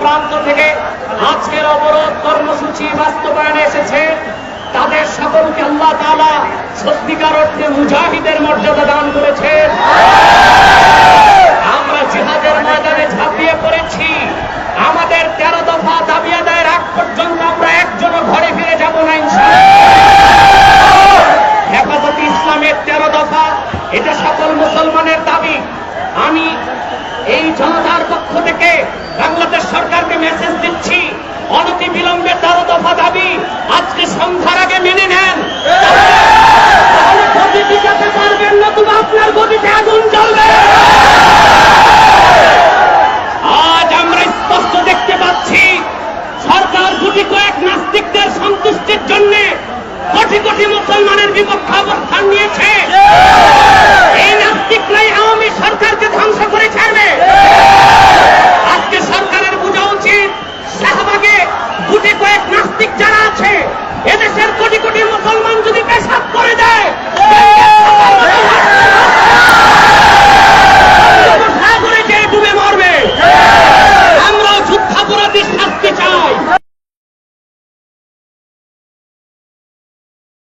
প্রান্ত থেকে আজকের অবরোধ কর্মসূচি বাস্তবায়নে এসেছে। তাদের সকলকে আল্লাহ তালা সত্যিকার অর্থে মুজাহিদের মর্যাদা দান করেছে। আমরা জেহাদের ময়দানে ঝাঁপিয়ে পড়েছি। আমাদের তেরো দফা দাবি আদায়ের আগ পর্যন্ত আমরা একজনও ঘরে ফিরে যাব না হেফাজত ইসলামের তেরো দফা, এটা সকল মুসলমানের দাবি। আমি এই জনতার পক্ষ থেকে বাংলাদেশ সঙ্গে তেরো দফা দাবি? আজকে সন্ধ্যার আগে মেনে নেন। পারবেন না তুমি আপনার গতিতে আগুন আজ আমরা স্পষ্ট দেখতে পাচ্ছি, সরকার গুটি কয়েক নাস্তিকদের সন্তুষ্টির জন্য কোটি কোটি মুসলমানের বিপক্ষে অবস্থান নিয়েছে।